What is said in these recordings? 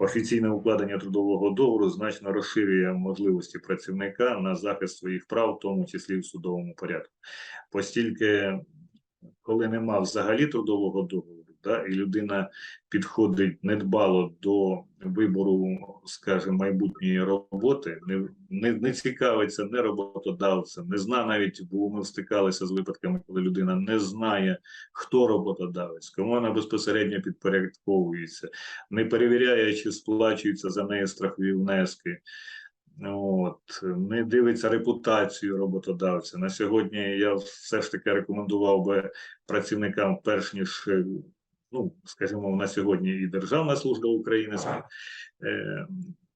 Офіційне укладення трудового договору значно розширює можливості працівника на захист своїх прав, в тому числі в судовому порядку. Постільки, коли нема взагалі трудового договору, да, і людина підходить недбало до вибору, скажімо, майбутньої роботи, не, не, не цікавиться не роботодавцем, не знає навіть, бо ми стикалися з випадками, коли людина не знає, хто роботодавець, кому вона безпосередньо підпорядковується, не перевіряє, чи сплачуються за неї страхові внески. От, не дивиться репутацію роботодавця. На сьогодні я все ж таки рекомендував би працівникам, перш ніж, ну, скажімо, на сьогодні і Державна служба України, е,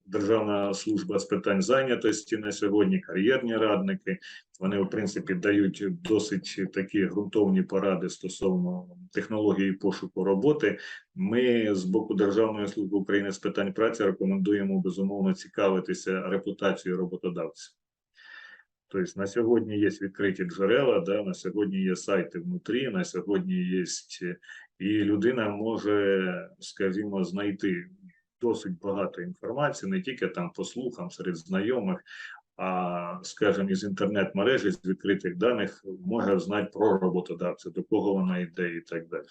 Державна служба з питань зайнятості на сьогодні, кар'єрні радники. Вони, в принципі, дають досить такі ґрунтовні поради стосовно технології пошуку роботи. Ми з боку Державної служби України з питань праці рекомендуємо безумовно цікавитися репутацією роботодавця. Тобто на сьогодні є відкриті джерела, да, на сьогодні є сайти внутрі, на сьогодні є і людина може, скажімо, знайти досить багато інформації, не тільки там по слухам серед знайомих, а скажімо, із інтернет-мережі, з відкритих даних може знати про роботодавця, до кого вона йде і так далі.